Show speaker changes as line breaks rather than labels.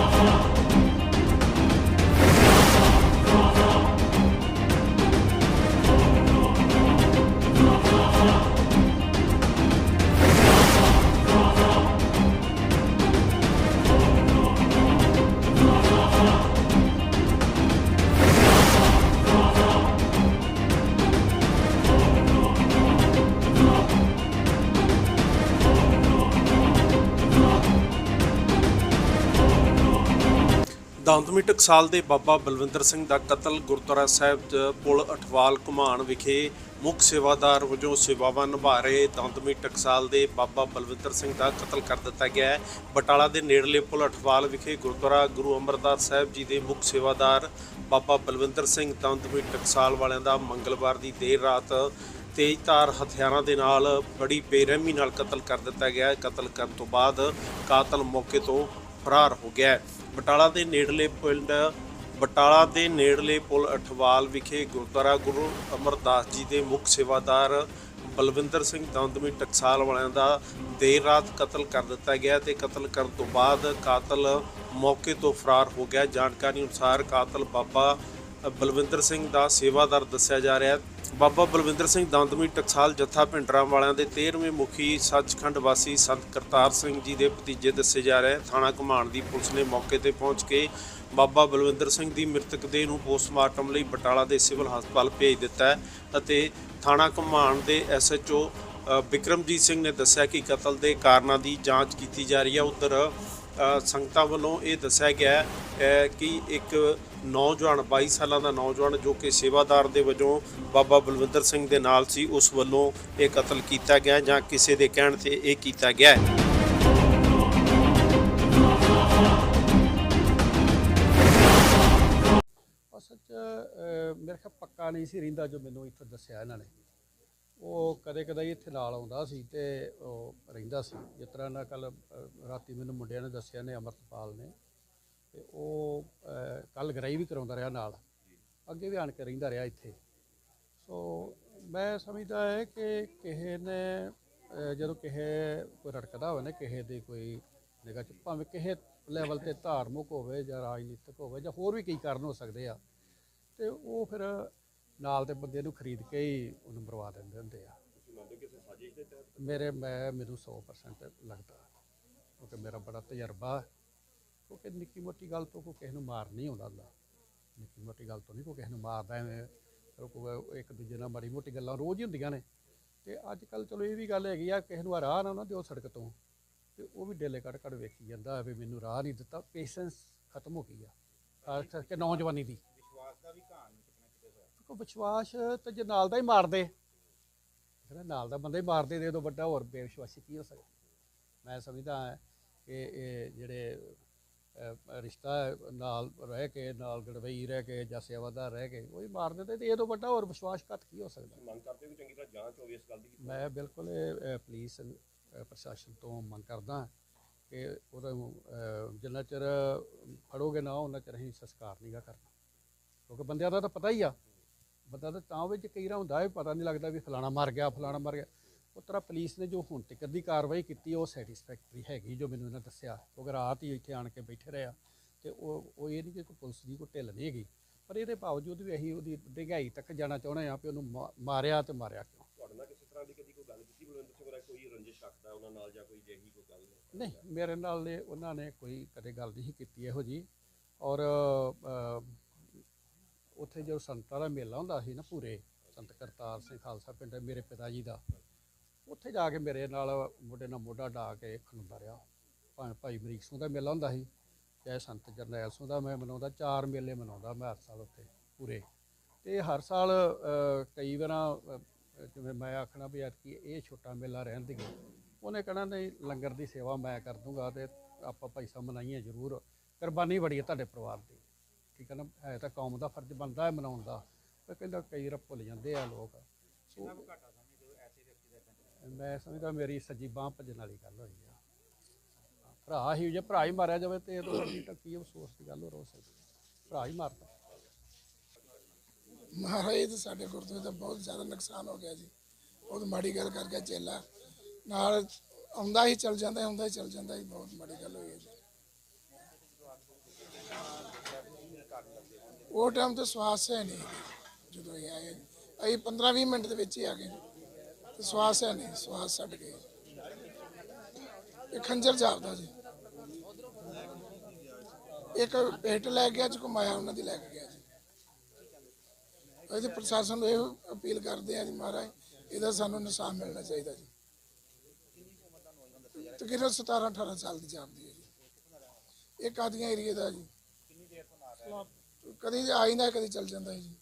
Oh. ਦੰਦਮੀ ਟਕਸਾਲ ਦੇ ਬਾਬਾ ਬਲਵਿੰਦਰ ਸਿੰਘ ਦਾ ਕਤਲ ਗੁਰਦੁਆਰਾ ਸਾਹਿਬ ਚ ਪੁਲ ਅਠਵਾਲ ਘੁਮਾਣ ਵਿਖੇ ਮੁੱਖ ਸੇਵਾਦਾਰ ਵਜੋਂ ਸੇਵਾਵਾਂ ਨਿਭਾ ਰਹੇ ਦੰਦਮੀ ਟਕਸਾਲ ਦੇ ਬਾਬਾ ਬਲਵਿੰਦਰ ਸਿੰਘ ਦਾ ਕਤਲ ਕਰ ਦਿੱਤਾ ਗਿਆ ਹੈ। ਬਟਾਲਾ ਦੇ ਨੇੜਲੇ ਪੁਲ ਅਠਵਾਲ ਵਿਖੇ ਗੁਰਦੁਆਰਾ ਗੁਰੂ ਅਮਰਦਾਸ ਸਾਹਿਬ ਜੀ ਦੇ ਮੁੱਖ ਸੇਵਾਦਾਰ ਬਾਬਾ ਬਲਵਿੰਦਰ ਸਿੰਘ ਦੰਦਮੀ ਟਕਸਾਲ ਵਾਲਿਆਂ ਦਾ ਮੰਗਲਵਾਰ ਦੀ ਦੇਰ ਰਾਤ ਤੇਜ਼ਧਾਰ ਹਥਿਆਰਾਂ ਦੇ ਨਾਲ ਬੜੀ ਬੇਰਹਿਮੀ ਨਾਲ ਕਤਲ ਕਰ ਦਿੱਤਾ ਗਿਆ ਹੈ। ਕਤਲ ਕਰਨ ਤੋਂ ਬਾਅਦ ਕਾਤਲ ਮੌਕੇ ਤੋਂ ਫਰਾਰ ਹੋ ਗਿਆ ਹੈ। ਬਟਾਲਾ ਦੇ ਨੇੜਲੇ ਪਿੰਡ ਬਟਾਲਾ ਦੇ ਨੇੜਲੇ ਪੁਲ ਅਠਵਾਲ ਵਿਖੇ ਗੁਰਦੁਆਰਾ ਗੁਰੂ ਅਮਰਦਾਸ ਜੀ ਦੇ ਮੁੱਖ ਸੇਵਾਦਾਰ ਬਲਵਿੰਦਰ ਸਿੰਘ ਦੰਦਮੀ ਟਕਸਾਲ ਵਾਲਿਆਂ ਦਾ ਦੇਰ ਰਾਤ ਕਤਲ ਕਰ ਦਿੱਤਾ ਗਿਆ ਤੇ ਕਤਲ ਕਰਨ ਤੋਂ ਬਾਅਦ ਕਾਤਲ ਮੌਕੇ ਤੋਂ ਫਰਾਰ ਹੋ ਗਿਆ ਜਾਣਕਾਰੀ ਅਨੁਸਾਰ ਕਾਤਲ ਬਾਬਾ ਬਲਵਿੰਦਰ ਸਿੰਘ ਦਾ ਸੇਵਾਦਾਰ ਦੱਸਿਆ ਜਾ ਰਿਹਾ ਹੈ। ਬਾਬਾ ਬਲਵਿੰਦਰ ਸਿੰਘ ਦੰਦਮੀ ਟਕਸਾਲ ਜੱਥਾ ਭਿੰਡਰਾਂ ਵਾਲਿਆਂ ਦੇ 13ਵੇਂ ਮੁਖੀ ਸੱਚਖੰਡ ਵਾਸੀ ਸੰਤ ਕਰਤਾਰ ਸਿੰਘ ਜੀ ਦੇ ਭਤੀਜੇ ਦੱਸੇ ਜਾ ਰਹੇ ਥਾਣਾ ਘਮਾਣ ਦੀ ਪੁਲਿਸ ਨੇ ਮੌਕੇ ਤੇ ਪਹੁੰਚ ਕੇ ਬਾਬਾ ਬਲਵਿੰਦਰ ਸਿੰਘ ਦੀ ਮ੍ਰਿਤਕ ਦੇਹ ਨੂੰ ਪੋਸਟਮਾਰਟਮ ਲਈ ਬਟਾਲਾ ਦੇ ਸਿਵਲ ਹਸਪਤਾਲ ਭੇਜ ਦਿੱਤਾ ਹੈ ਅਤੇ ਥਾਣਾ ਘਮਾਣ ਦੇ ਐਸਐਚਓ ਵਿਕਰਮਜੀਤ ਸਿੰਘ ਨੇ ਦੱਸਿਆ ਕਿ ਕਤਲ ਦੇ ਕਾਰਨਾਂ ਦੀ ਜਾਂਚ ਕੀਤੀ ਜਾ ਰਹੀ ਹੈ। ਉਧਰ ਸੰਗਤਾਂ ਵੱਲੋਂ ਇਹ ਦੱਸਿਆ ਗਿਆ ਹੈ, ਕਿ ਇੱਕ ਨੌਜਵਾਨ 22 ਸਾਲਾਂ ਦਾ ਨੌਜਵਾਨ ਜੋ ਕਿ ਸੇਵਾਦਾਰ ਦੇ ਵਜੋਂ ਬਾਬਾ ਬਲਵਿੰਦਰ ਸਿੰਘ ਦੇ ਨਾਲ ਸੀ ਉਸ ਵੱਲੋਂ ਇਹ ਕਤਲ ਕੀਤਾ ਗਿਆ ਜਾਂ ਕਿਸੇ ਦੇ ਕਹਿਣ ਤੇ ਇਹ ਕੀਤਾ ਗਿਆ ਹੈ।
ਅਸਲ 'ਚ ਮੇਰੇ ਖਿਆਲ ਪੱਕਾ ਨਹੀਂ ਸੀ ਰਹਿੰਦਾ ਜੋ ਮੈਨੂੰ ਇੱਥੇ ਦੱਸਿਆ ਇਹਨਾਂ ਨੇ। ਉਹ ਕਦੇ ਕਦੇ ਇੱਥੇ ਨਾਲ ਆਉਂਦਾ ਸੀ ਤੇ ਉਹ ਰਹਿੰਦਾ ਸੀ। ਜਿਸ ਤਰ੍ਹਾਂ ਨਾ ਕੱਲ ਰਾਤੀ ਮੈਨੂੰ ਮੁੰਡਿਆਂ ਨੇ ਦੱਸਿਆ ਨੇ ਅਮਰਤਪਾਲ ਨੇ। ਤੇ ਉਹ ਕੱਲ ਗਰਾਈ ਵੀ ਕਰਾਉਂਦਾ ਰਿਹਾ ਨਾਲ। ਅੱਗੇ ਵੀ ਆਣ ਕੇ ਰਹਿੰਦਾ ਰਿਹਾ ਇੱਥੇ। ਸੋ ਮੈਂ ਸਮਝਦਾ ਹੈ ਕਿ ਕਿਸੇ ਨੇ ਜਦੋਂ ਕਿਸੇ ਕੋਈ ਰੜਕਦਾ ਹੋਵੇ ਨਾ, ਕਿਸੇ ਦੀ ਕੋਈ ਨਿਗਾਹ ਚ, ਭਾਵੇਂ ਕਿਸੇ ਲੈਵਲ ਤੇ ਧਾਰਮਿਕ ਹੋਵੇ ਜਾਂ ਰਾਜਨੀਤਿਕ ਹੋਵੇ ਜਾਂ ਹੋਰ ਵੀ ਕਈ ਕਾਰਨ ਹੋ ਸਕਦੇ ਆ। ਤੇ ਉਹ ਫਿਰ ਨਾਲ ਦੇ ਬੰਦੇ ਨੂੰ ਖਰੀਦ ਕੇ ਹੀ ਉਹਨੂੰ ਮਰਵਾ ਦਿੰਦੇ ਹੁੰਦੇ ਆ। ਮੇਰੇ, ਮੈਂ, ਮੈਨੂੰ 100% ਲੱਗਦਾ। ਕਿਉਂਕਿ ਮੇਰਾ ਬੜਾ ਤਜਰਬਾ ਕਿਉਂਕਿ ਨਿੱਕੀ ਮੋਟੀ ਗੱਲ ਤੋਂ ਕੋਈ ਕਿਸੇ ਨੂੰ ਮਾਰ ਨਹੀਂ ਆਉਂਦਾ ਹੁੰਦਾ। ਨਿੱਕੀ ਮੋਟੀ ਗੱਲ ਤੋਂ ਨਹੀਂ ਕੋਈ ਕਿਸੇ ਨੂੰ ਮਾਰਦਾ ਐਵੇਂ। ਚਲੋ ਕੋਈ ਇੱਕ ਦੂਜੇ ਨਾਲ ਮਾੜੀ ਮੋਟੀ ਗੱਲਾਂ ਰੋਜ਼ ਹੀ ਹੁੰਦੀਆਂ ਨੇ। ਤੇ ਅੱਜ ਕੱਲ ਚਲੋ ਇਹ ਵੀ ਗੱਲ ਹੈਗੀ ਆ, ਕਿਸੇ ਨੂੰ ਆ ਰਾਹ ਨਾ ਨਾ ਦਿਓ ਸੜਕ ਤੋਂ। ਤੇ ਉਹ ਵੀ ਡੇਲੇ ਕੱਢ ਕੱਢ ਵੇਖੀ ਜਾਂਦਾ ਵੀ ਮੈਨੂੰ ਰਾਹ ਨਹੀਂ ਦਿੱਤਾ। ਪੇਸ਼ੈਂਸ ਖਤਮ ਹੋ ਗਈ ਆ। ਖਾਸ ਕਰਕੇ ਨੌਜਵਾਨੀ ਦੀ। ਕੋ ਵਿਸ਼ਵਾਸ ਤੇ ਜੇ ਨਾਲ ਦਾ ਹੀ ਮਾਰਦੇ ਜਿਹੜਾ ਨਾਲ ਦਾ ਬੰਦਾ ਹੀ ਮਾਰਦੇ ਦੇ ਤੋਂ ਵੱਡਾ ਹੋਰ ਬੇਵਿਸ਼ਵਾਸੀ ਕੀ ਹੋ ਸਕਦਾ? ਮੈਂ ਸਮਝਦਾ ਹਾਂ ਕਿ ਇਹ ਜਿਹੜੇ ਰਿਸ਼ਤਾ ਨਾਲ ਰਹਿ ਕੇ ਨਾਲ ਗੜਵਈ ਰਹਿ ਕੇ ਜਾਂ ਸੇਵਾਦਾਰ ਰਹਿ ਕੇ ਉਹ ਹੀ ਮਾਰ ਦਿੰਦੇ ਤੇ ਇਹ ਤੋਂ ਵੱਡਾ ਹੋਰ ਵਿਸ਼ਵਾਸਘਾਤ ਕੀ ਹੋ ਸਕਦਾ?
ਮੰਗ ਕਰਦੇ ਹੋ ਚੰਗੀ ਤਰ੍ਹਾਂ ਜਾਂਚ ਹੋਵੇ ਇਸ ਗੱਲ ਦੀ?
ਮੈਂ ਬਿਲਕੁਲ ਪੁਲਿਸ ਪ੍ਰਸ਼ਾਸਨ ਤੋਂ ਮੰਗ ਕਰਦਾ ਕਿ ਉਹਦਾ ਅਹ, ਜਿੰਨਾ ਚਿਰ ਫੜੋਗੇ ਨਾ ਉਹਨਾਂ ਚਿਰ ਅਸੀਂ ਸੰਸਕਾਰ ਨਹੀਂਗਾ ਕਰਨਾ। ਕਿਉਂਕਿ ਬੰਦਿਆਂ ਦਾ ਤਾਂ ਪਤਾ ਹੀ ਆ ਬੰਦਾ ਤਾਂ ਤਾਂ ਵਿੱਚ ਕਈ ਵਾਰ ਹੁੰਦਾ ਵੀ ਪਤਾ ਨਹੀਂ ਲੱਗਦਾ ਵੀ ਫਲਾਣਾ ਮਰ ਗਿਆ ਫਲਾਣਾ ਮਰ ਗਿਆ। ਉਸ ਤਰ੍ਹਾਂ ਪੁਲਿਸ ਨੇ ਜੋ ਹੁਣ ਤੱਕ ਦੀ ਕਾਰਵਾਈ ਕੀਤੀ ਉਹ ਸੈਟੀਸਫੈਕਟਰੀ ਹੈਗੀ ਜੋ ਮੈਨੂੰ ਇਹਨਾਂ ਦੱਸਿਆ। ਕਿਉਂਕਿ ਰਾਤ ਹੀ ਇੱਥੇ ਆਣ ਕੇ ਬੈਠੇ ਰਹੇ ਆ ਤੇ ਉਹ ਉਹ ਇਹ ਨਹੀਂ ਕਿ ਕੋਈ ਪੁਲਿਸ ਦੀ ਕੋਈ ਢਿੱਲ ਨਹੀਂ ਹੈਗੀ। ਪਰ ਇਹਦੇ ਬਾਵਜੂਦ ਵੀ ਅਸੀਂ ਉਹਦੀ ਡਿਗਾਈ ਤੱਕ ਜਾਣਾ ਚਾਹੁੰਦੇ ਆ ਵੀ ਉਹਨੂੰ ਮਾਰਿਆ ਤੇ ਮਾਰਿਆ ਕਿਉਂ?
ਤੁਹਾਡੇ ਨਾਲ ਕਿਸੇ ਤਰ੍ਹਾਂ ਦੀ ਕਦੀ ਕੋਈ ਗੱਲ ਕੀਤੀ? ਬਲਵਿੰਦਰ ਸਿੰਘ ਦਾ ਕੋਈ ਰੰਜਿਸ਼ ਰੱਖਦਾ ਉਹਨਾਂ ਨਾਲ ਜਾਂ ਕੋਈ ਜਿਹੀ ਕੋਈ ਗੱਲ?
ਨਹੀਂ ਮੇਰੇ ਨਾਲ ਨੇ ਉਹਨਾਂ ਨੇ ਕੋਈ ਕਦੇ ਗੱਲ ਨਹੀਂ ਕੀਤੀ ਇਹੋ ਜੀ ਔਰ ਉੱਥੇ ਜੋ ਸੰਤਾਂ ਦਾ ਮੇਲਾ ਹੁੰਦਾ ਸੀ ਨਾ ਪੂਰੇ, ਸੰਤ ਕਰਤਾਰ ਸਿੰਘ ਖਾਲਸਾ ਪਿੰਡ ਹੈ ਮੇਰੇ ਪਿਤਾ ਜੀ ਦਾ, ਉੱਥੇ ਜਾ ਕੇ ਮੇਰੇ ਨਾਲ ਮੋਢੇ ਨਾਲ ਮੋਢਾ ਢਾ ਕੇ ਖਲੋਂਦਾ ਰਿਹਾ। ਭਾਵੇਂ ਭਾਈ ਮਰੀਕ ਸਿੰਘ ਦਾ ਮੇਲਾ ਹੁੰਦਾ ਸੀ, ਚਾਹੇ ਸੰਤ ਜਰਨੈਲ ਸਿੰਘ ਦਾ ਮੈਂ ਮਨਾਉਂਦਾ, ਚਾਰ ਮੇਲੇ ਮਨਾਉਂਦਾ ਮੈਂ ਹਰ ਸਾਲ ਉੱਥੇ ਪੂਰੇ। ਤੇ ਹਰ ਸਾਲ ਕਈ ਵਾਰਾਂ ਜਿਵੇਂ ਮੈਂ ਆਖਣਾ ਵੀ ਯਾਰ ਐਤਕੀ ਇਹ ਛੋਟਾ ਮੇਲਾ ਰਹਿਣ ਦੀ ਉਹਨੇ ਕਹਿਣਾ ਨਹੀਂ, ਲੰਗਰ ਦੀ ਸੇਵਾ ਮੈਂ ਕਰ ਦੂੰਗਾ ਤੇ ਆਪਾਂ ਭਾਈ ਸਾਹਿਬ ਮਨਾਈਏ ਜ਼ਰੂਰ। ਕੁਰਬਾਨੀ ਬੜੀ ਹੈ ਤੁਹਾਡੇ ਪਰਿਵਾਰ ਦੀ। ਠੀਕ ਹੈ ਨਾ ਹੈ ਤਾਂ ਕੌਮ ਦਾ ਫਰਜ਼ ਬਣਦਾ ਹੈ ਮਨਾਉਣ ਦਾ ਪਰ ਕਹਿੰਦਾ ਕਈ ਵਾਰ ਭੁੱਲ ਜਾਂਦੇ ਆ ਲੋਕ। ਮੈਂ ਸਮਝਦਾ ਮੇਰੀ ਸੱਜੀ ਬਾਹ ਭੱਜਣ ਵਾਲੀ ਗੱਲ ਹੋਈ ਆ। ਭਰਾ ਹੀ ਜੇ ਭਰਾ ਹੀ ਮਾਰਿਆ ਜਾਵੇ ਤੇ ਇਹ ਤੋਂ ਵੱਡੀ ਅਫਸੋਸ ਦੀ ਗੱਲ ਹੋ ਸਕਦੀ ਹੈ। ਭਰਾ ਹੀ ਮਾਰਦਾ
ਮਹਾਰਾਜ ਇਹ ਤਾਂ ਸਾਡੇ ਗੁਰਦੁਆਰੇ ਦਾ ਬਹੁਤ ਜ਼ਿਆਦਾ ਨੁਕਸਾਨ ਹੋ ਗਿਆ ਜੀ। ਬਹੁਤ ਮਾੜੀ ਗੱਲ ਕਰ ਗਿਆ ਚੇਲਾ। ਨਾਲ ਆਉਂਦਾ ਹੀ ਚਲ ਜਾਂਦਾ ਆਉਂਦਾ ਹੀ ਚਲ ਜਾਂਦਾ ਹੀ ਬਹੁਤ ਮਾੜੀ ਗੱਲ ਹੋਈ ਹੈ ਜੀ ਉਹ ਟਾਈਮ ਤੇ ਸਵਾਸ ਹੈ ਨਹੀਂ ਜਦੋਂ ਇਹ ਆਏ। ਅਸੀਂ 15 20 ਮਿੰਟ ਦੇ ਵਿੱਚ ਹੀ ਆ ਗਏ। ਤੇ ਸਵਾਸ ਹੈ ਨਹੀਂ, ਸਵਾਸ ਛੱਡ ਗਏ ਇਹ ਖੰਜਰ ਜਾਪਦਾ ਜੀ। ਇੱਕ ਪੇਟ ਲੈ ਗਿਆ ਚ ਘੁਮਾਇਆ, ਉਹਨਾਂ ਦੀ ਲੈ ਕੇ ਗਿਆ ਜੀ। ਅਸੀਂ ਪ੍ਰਸ਼ਾਸਨ ਨੂੰ ਇਹ ਅਪੀਲ ਕਰਦੇ ਆ ਜੀ ਮਹਾਰਾਜ, ਇਹਦਾ ਸਾਨੂੰ ਇਨਸਾਫ ਮਿਲਣਾ ਚਾਹੀਦਾ ਜੀ। ਤਕਰੀਬਨ 17 18 ਸਾਲ ਦੀ ਜਾਪਦੀ ਹੈ ਜੀ। ਇਹ ਕਾਦੀਆਂ ਏਰੀਏ ਦਾ ਜੀ? ਕਦੀ ਆ ਜਾਂਦਾ ਕਦੀ ਚੱਲ ਜਾਂਦਾ ਹੈ ਜੀ।